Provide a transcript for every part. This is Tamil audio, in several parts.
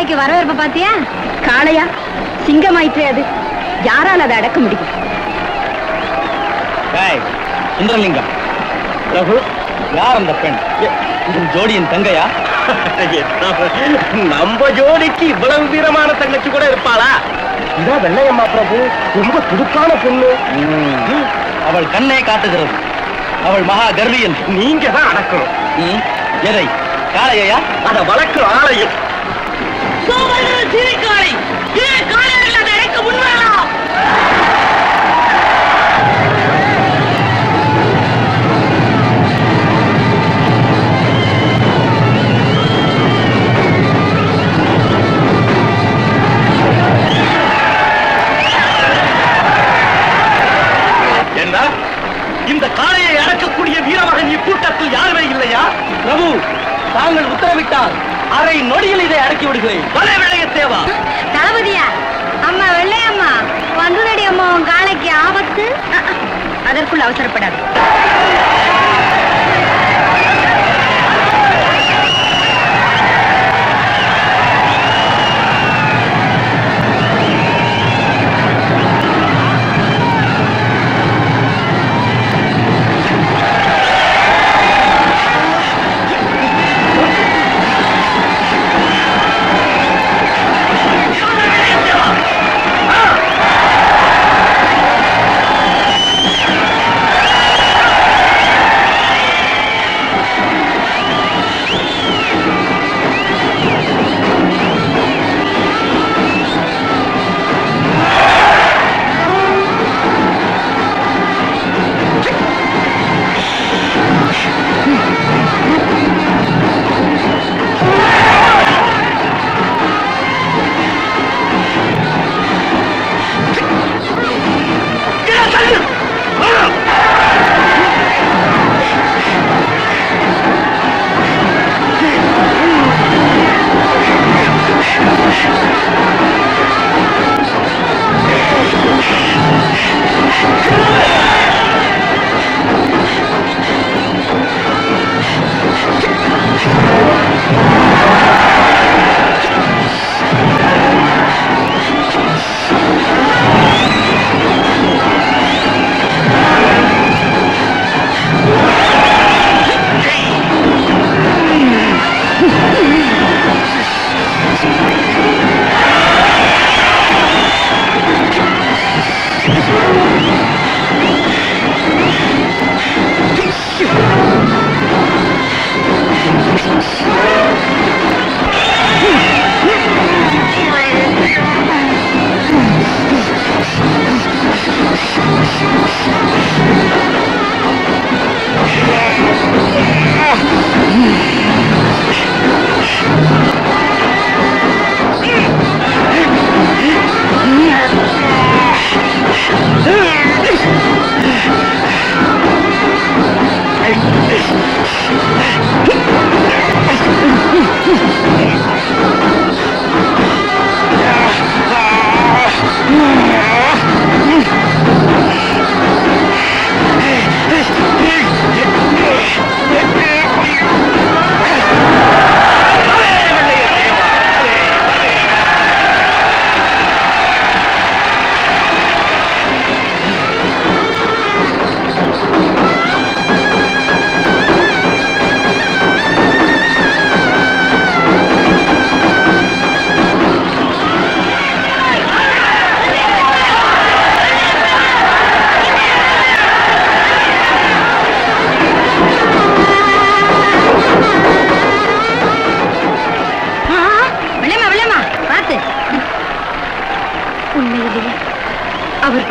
காளைக்கு வரவேற்ப பாத்தியா காளையா? சிங்கமாயிற்றே அது. யாரால அதை அடக்க முடியும்? சுந்தரலிங்கம் பிரபு யார் அந்த பெண்? ஜோடியின் தங்கையா? நம்ம ஜோடிக்கு இவ்வளவு வீரமான தங்கச்சி கூட இருப்பாளா? இதான் வெள்ளையம்மா பிரபு ரொம்ப துடுக்கான பொண்ணு. அவள் கண்ணே காட்டுகிறது. அவள் மகா கர்வி என்று நீங்க தான் அடக்கணும். எதை? காளையா அத வளர்க்கும் ஆலயம் அடக்கக்கூடிய வீரமகன் இக்கூட்டத்தில் யாருமே இல்லையா? பிரபு தாங்கள் உத்தரவிட்டால். அரை நொடியில் இதை அடக்கி விடுகிறேன். பலே வெள்ளைய தேவா. தளபதியா அம்மா வெள்ளையம்மா வந்துடடி அம்மா உன் காளைக்கு ஆபத்து? அதற்குள் அவசரப்படாது.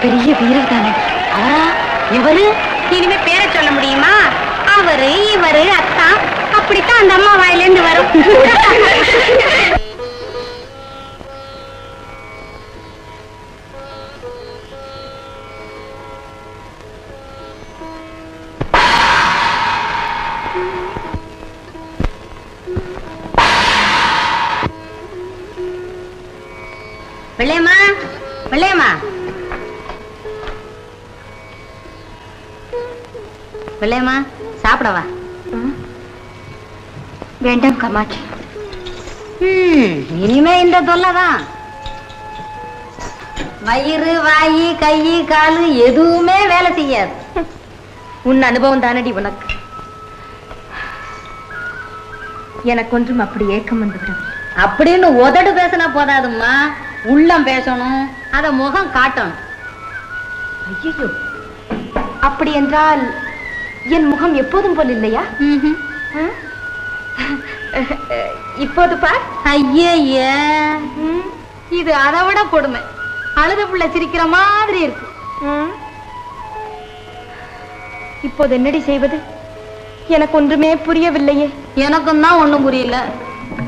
பெரிய வீரர் தானே. அவரா? இவரு? இனிமே பேரை சொல்ல முடியுமா? அவரு இவரு அத்தா அப்படித்தான் அந்த அம்மா வாயிலிருந்து வரும். வெள்ளையம்மா வெள்ளையம்மா வெள்ளையம்மா சாப்பிடவா? வேண்டாம் காமாட்சி. இனிமே இந்த தொல்லைதான் வயிறு வாயி கை காலு எதுவுமே வேலை செய்யாது. உன் அனுபவம் தானடி உனக்கு. எனக்கு ஒன்றும் அப்படி ஏக்கம் வந்துவிடும் அப்படின்னு உதடு பேசினா போதாதும்மா. உள்ளம் பேசணும் அத முகம் காட்டணும். ஐயோ அப்படி என்றால் என் முகம் எப்போதும் போல் இல்லையா? ம்? இப்போது பார். ஐய இது அதை விட கொடுமை. அழுத புள்ள சிரிக்கிற மாதிரி இருக்கு. ம். இப்போது என்னடி செய்வது? எனக்கு ஒன்றுமே புரியவில்லையே. எனக்கும் தான் ஒண்ணும் புரியல.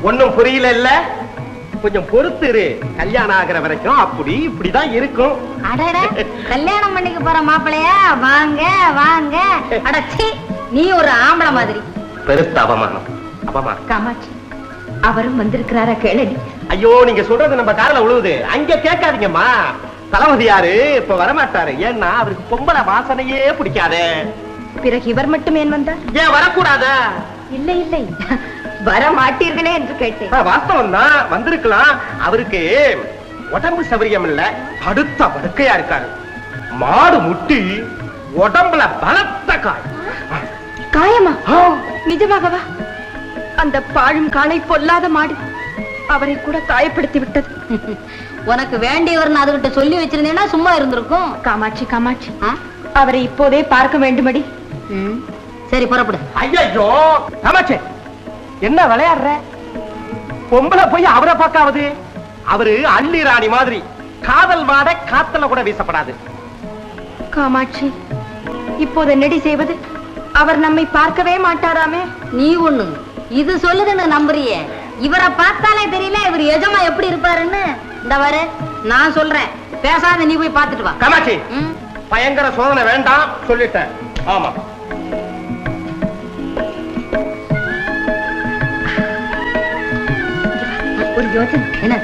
ஒண்ணும் புரியல இல்ல? கொஞ்சம் பொறுத்து இரு கல்யாணம் ஆகுற வரைக்கும் அப்படி இப்படிதான் இருக்கும். அடட கல்யாணம் பண்ணிக்க போற மாப்பிளையா வாங்க வாங்க. அடச்சி நீ ஒரு ஆம்பளை மாதிரி. பெருத்த அவமானம். அவமானம். காமாட்சி அவரும் வந்திருக்கிறாரா கேளடி. ஐயோ நீங்க சொல்றது நம்ம காதுல விழுவுது அங்க கேட்காதீங்கம்மா. தளபதி யாரு? இப்ப வரமாட்டாரு. ஏன்னா அவருக்கு பொம்பளை வாசனையே பிடிக்காதே. பிறகு இவர் மட்டும் ஏன் வந்தார்? ஏன் வரக்கூடாதா? இல்லை இல்லை. வர மாட்டீர்களே என்று கேட்டேன். வாஸ்தவம் தான் வந்திருக்கலாம். அவருக்கு உடம்பு சௌரியம் இல்ல. படுத்த படுக்கையா இருக்காரு. மாடு முட்டி உடம்புல பலத்த காய் காயமா? நிஜமாகவா? அந்த பாழும் காலை பொல்லாத மாடு அவரை கூட காயப்படுத்தி விட்டது. உனக்கு வேண்டியவர்னு அதுகிட்ட சொல்லி வச்சிருந்தேன்னா சும்மா இருந்திருக்கும். காமாட்சி காமாட்சி? அவரை இப்போதே பார்க்க வேண்டுமடி. ம். சரி புறப்படு. ஐயோ சமச்சே என்ன விளையாடுற? பொம்பளை போய் அவரை பார்க்காவது? அவரு அள்ளி ராணி மாதிரி. காதல் மாட காத்தல கூட வீசப்படாது. காமாட்சி இப்போது என்னடி செய்வது? அவர் நம்மை பார்க்கவே மாட்டாராமே? நீ ஒண்ணு. இது சொல்லுதுன்னு நம்புறியே. இவரை பார்த்தாலே தெரியல இவர் எஜமா எப்படி இருப்பாருன்னு. இந்த வரு நான் சொல்றேன். பேசாத நீ போய் பார்த்துட்டு வா. காமாட்சி. பயங்கர சோதனை வேண்டாம் சொல்லிட்டேன். ஆமா. யோசனை. என்ன?